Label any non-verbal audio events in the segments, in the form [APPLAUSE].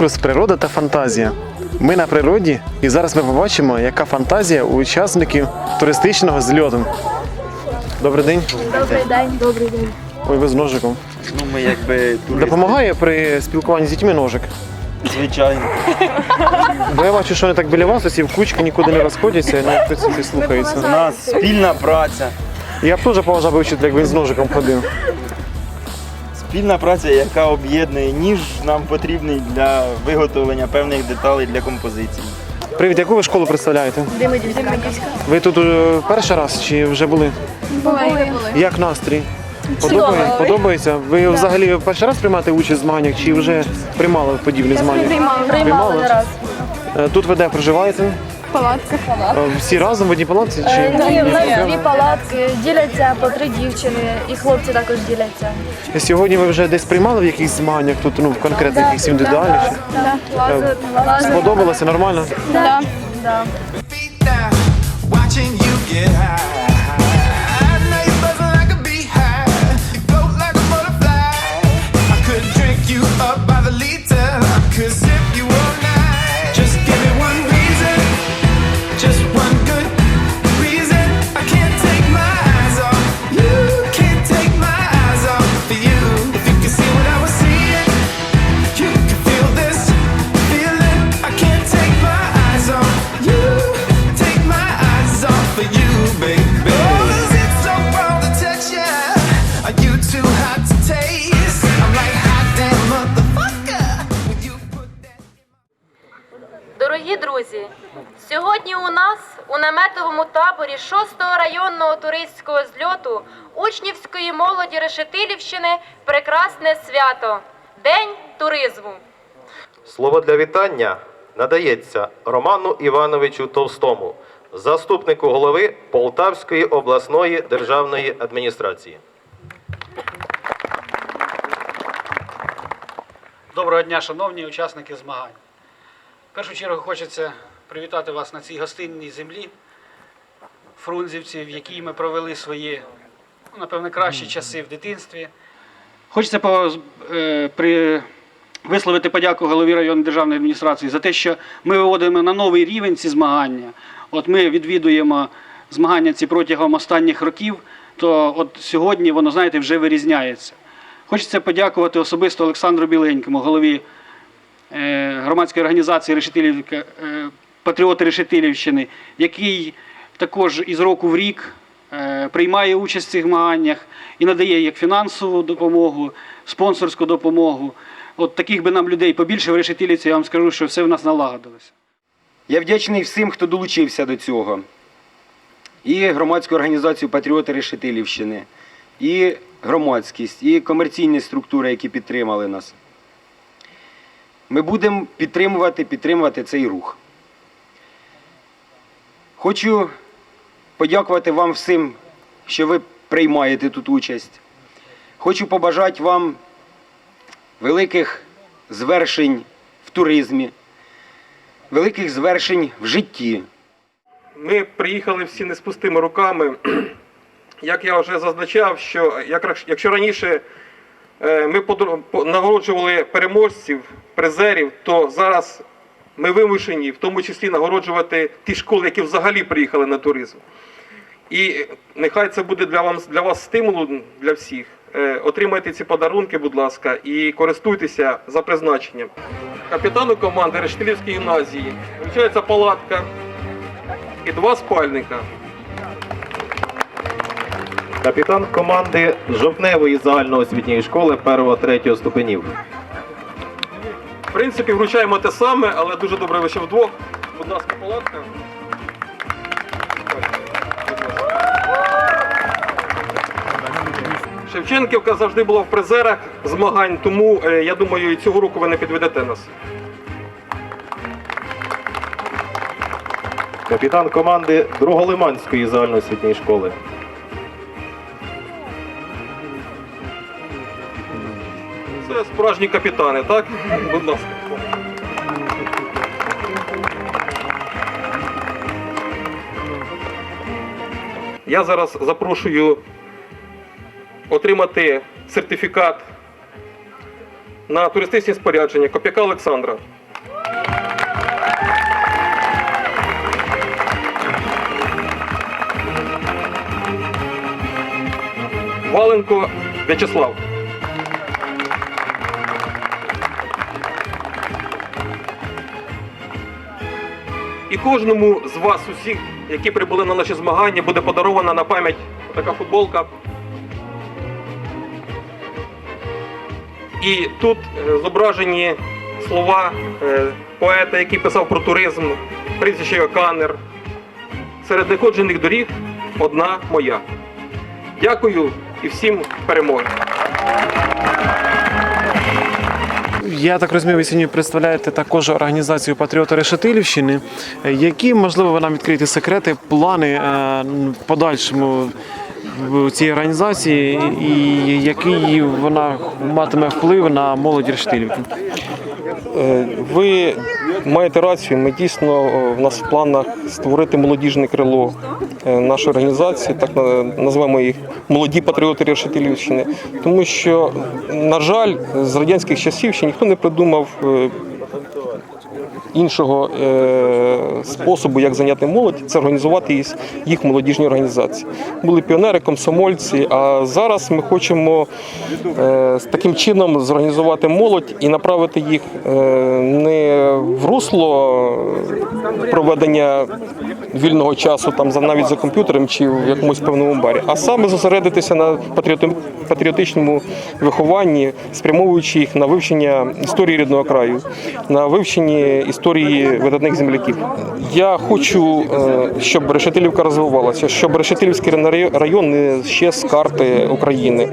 Конкурс Природа та фантазія. Ми на природі, і зараз ми побачимо, яка фантазія у учасників туристичного зльоту. Добрий день. Добрий день. Добрий день. Ой, ви з ножиком. Ну, ми якби туристи, Допомагає при спілкуванні з дітьми ножик. звичайно. [LAUGHS] Бо я бачу, що вони так біля вас, усі в кучки нікуди не розходяться, ні хтось не У нас спільна праця. Я б теж поважав би вчителя, якби він з ножиком ходив. Спільна праця, яка об'єднує ніж нам потрібний для виготовлення певних деталей для композиції. Привіт, яку ви школу представляєте? Демидівська. Ви тут е, перший раз чи вже були? Були. Як настрій? Подобає- Подобається? Ви взагалі перший раз приймаєте участь в змаганнях чи вже приймали подібні змагання? Приймали. Приймали? Приймали не раз. Е, Тут ви де проживаєте? Палатка. Е, Всі разом в одній палатці? Чи Ні, в нас дві палатки, діляться по три дівчини, і хлопці також діляться. Сьогодні ви вже десь приймали в якихось змаганнях тут, ну, в конкретних якихось індивідуальних? чи- Лазер, лазер. Сподобалося нормально? Да. Да. feet down, watching you get high. Сьогодні у нас у наметовому таборі 6-го районного туристського зльоту учнівської молоді Решетилівщини прекрасне свято День туризму. Слово для вітання надається Роману Івановичу Товстому, заступнику голови Полтавської обласної державної адміністрації. Доброго дня, шановні учасники змагань. В першу чергу хочеться привітати вас на цій гостинній землі Фрунзівці, в якій ми провели свої, ну, напевне, кращі часи в дитинстві. Хочеться по, е, при, висловити подяку голові районної державної адміністрації за те, що ми виводимо на новий рівень ці змагання. От ми відвідуємо змагання ці протягом останніх років, то от сьогодні воно, знаєте, вже вирізняється. Хочеться подякувати особисто Олександру Біленькому, голові е, громадської організації Решетилівка, Патріоти Решетилівщини, який також із року в рік е, приймає участь в цих змаганнях і надає як фінансову допомогу, спонсорську допомогу. От таких би нам людей побільше в Решетилівці, я вам скажу, що все в нас налагодилося. Я вдячний всім, хто долучився до цього. І громадську організацію Патріоти Решетилівщини, і громадськість, і комерційні структури, які підтримали нас. Ми будемо підтримувати, підтримувати цей рух. Хочу подякувати вам всім, що ви приймаєте тут участь. Хочу побажати вам великих звершень в туризмі, великих звершень в житті. Ми приїхали всі не з пустими руками. [CLEARS THROAT] Як я вже зазначав, що як- якщо раніше е, ми нагороджували переможців, призерів, то зараз ми вимушені в тому числі нагороджувати ті школи, які взагалі приїхали на туризм. І нехай це буде для вас, для вас стимулом для всіх. Е, Отримайте ці подарунки, будь ласка, і користуйтеся за призначенням. Капітану команди Рештилівської гімназії вручається палатка і два спальника. Капітан команди жовтневої загальноосвітньої школи 1-3 ступенів. В принципі, вручаємо те саме, але дуже добре ви вдвох. Будь ласка, палатка. Шевченківка завжди була в призерах змагань, тому е, я думаю, і цього року ви не підведете нас. Капітан команди Друголиманської загальноосвітньої школи. Справжні капітани, так? Будь ласка. Я зараз запрошую отримати сертифікат на туристичні спорядження Коп'яка Олександра. Валенко В'ячеслав. Кожному з вас, усіх, які прибули на наші змагання, буде подарована на пам'ять така футболка. І тут е, зображені слова е, поета, який писав про туризм, прізвище Канер. Серед неходжених доріг одна моя. Дякую і всім перемоги. Я так розумію, ви сьогодні представляєте також організацію Патріоти Решетилівщини. Які, можливо, ви нам відкриєте секрети, плани е, в подальшому цій організації і який вона матиме вплив на молодь Решетилівки? Е, Ви маєте рацію. Ми дійсно е, в нас в планах створити молодіжне крило е, нашої організації, так називаємо їх молоді патріоти Решетилівщини. Тому що, на жаль, з радянських часів ще ніхто не придумав. Іншого е, способу, як зайняти молодь, це організувати їх, молодіжні організації. Були піонери, комсомольці. А зараз ми хочемо е, таким чином зорганізувати молодь і направити їх е, не в русло проведення вільного часу, там за навіть за комп'ютером чи в якомусь певному барі, а саме зосередитися на патріоти- патріотичному вихованні, спрямовуючи їх на вивчення історії рідного краю, на вивченні історії видатних земляків. Я хочу, е, щоб Решетилівка розвивалася, щоб Решетилівський район не ще з карти України,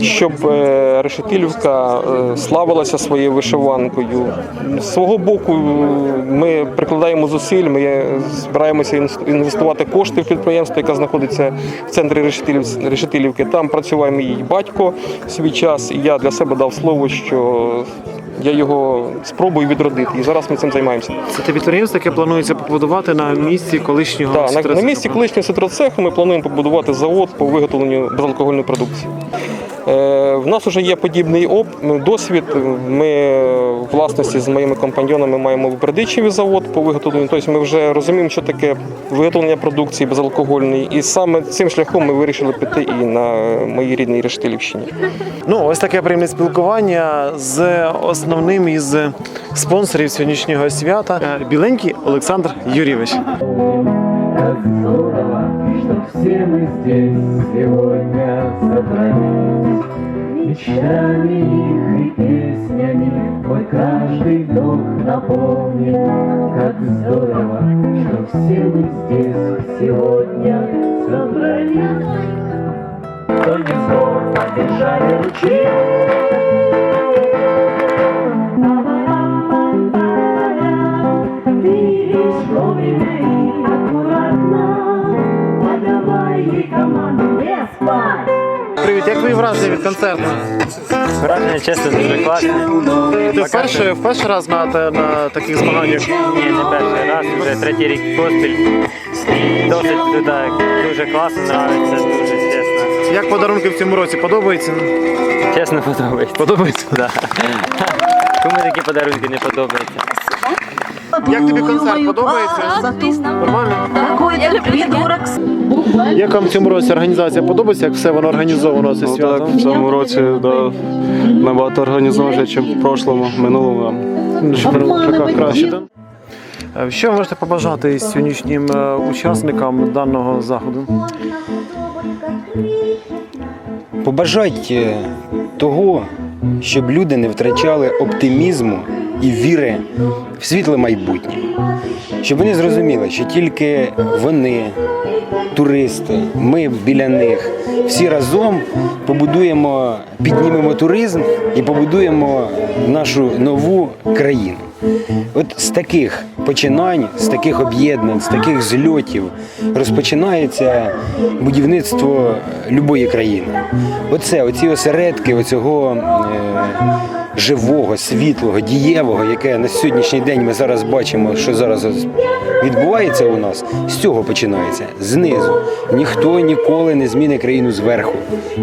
щоб е, Решетилівка е, славилася своєю вишиванкою. З свого боку, ми прикладаємо зусиль, ми збираємося інвестувати кошти в підприємство, яке знаходиться в центрі Решетилів- Решетилівки. Там працював мій батько свій час, і я для себе дав слово, що я його спробую відродити. І зараз ми цим займаємося. Це те підприємство, яке планується побудувати на місці колишнього Так, на, на місці колишнього ситроцеху ми плануємо побудувати завод по виготовленню безалкогольної продукції. Е, в нас вже є подібний досвід. Ми власності з моїми компаньйонами маємо Бердичеві завод по виготовленню. Тобто ми вже розуміємо, що таке виготовлення продукції безалкогольної. І саме цим шляхом ми вирішили піти і на моїй рідній Рештилівщині. Ну, ось таке приємне спілкування з основним із спонсорів сьогоднішнього свята біленький Олександр Юрійович. Все мы здесь сегодня собрались Мечтами их и песнями мой каждый вдох напомнит Как здорово, что все мы здесь сегодня собрались Кто не смог, поддержали ручей Не спать Привіт, як твої враження від концерту? Враження чесно дуже класне. Ти вперше, вперше раз на, на таких змаганнях? Ні, не перший раз, вже третій рік поспіль. Досить туди дуже класно, подобається, дуже чесно. Як подарунки в цьому році подобаються? Чесно подобається. Подобається? Да. Кому такі подарунки не подобаються? Як тобі концерт подобається? Нормально? Як вам в цьому році організація подобається, як все воно організовано це свято? В цьому році да, набагато організованіше, ніж в прошлому, минулому. Така краще, так? Е, Що ви можете побажати сьогоднішнім е, учасникам даного заходу? побажати е, того, щоб люди не втрачали оптимізму і віри в світле майбутнє. Щоб вони зрозуміли, що тільки вони, туристи, ми біля них, всі разом побудуємо, піднімемо туризм і побудуємо нашу нову країну. От з таких починань, з таких об'єднань, з таких зльотів розпочинається будівництво любої країни. Оце, оці осередки, оцього е, живого, світлого, дієвого, яке на сьогоднішній день ми зараз бачимо, що зараз відбувається у нас, з цього починається знизу. Ніхто ніколи не змінить країну зверху.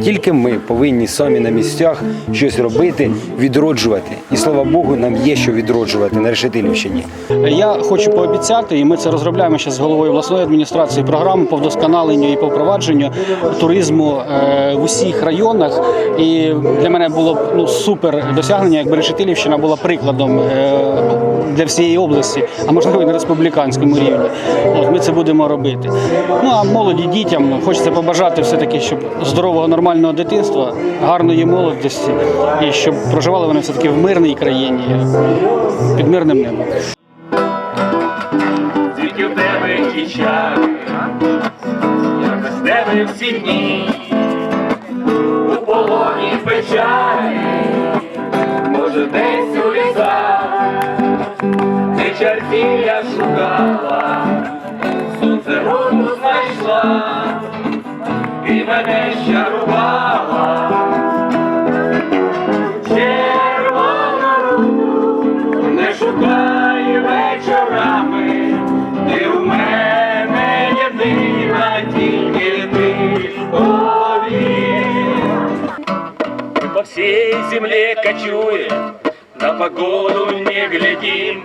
Тільки ми повинні самі на місцях щось робити, відроджувати. І слава Богу, нам є що відроджувати на Решетилівщині. Я хочу пообіцяти, і ми це розробляємо ще з головою обласної адміністрації програму по вдосконаленню і по впровадженню туризму е, в усіх районах. І для мене було ну супер досягнення, якби Решетилівщина була прикладом е, для всієї області, а можливо і на республіканському рівні. От ми це будемо робити. Ну а молоді дітям хочеться побажати все таки, щоб здорового нормального дитинства, гарної молодості і щоб проживали вони все таки в мирній країні під мирним небом. Тільки в тебе всі дні, у полоні печалі, може десь у лісах, ти чертів я шукала, сонце роду знайшла, і мене щарувала. Всей земле кочуем, на погоду не глядим,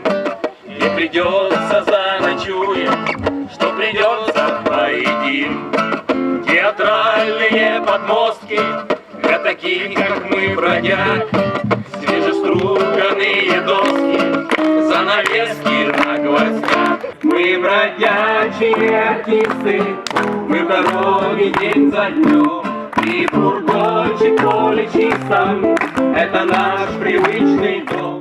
не придется заночуем, что придется поедим. Театральные подмостки для таких, как мы, бродяг, свежеструганные доски, занавески на гвоздях. Мы бродячие артисты, мы в дороге день за днем, и бурбончик поле чистом, это наш привычный дом.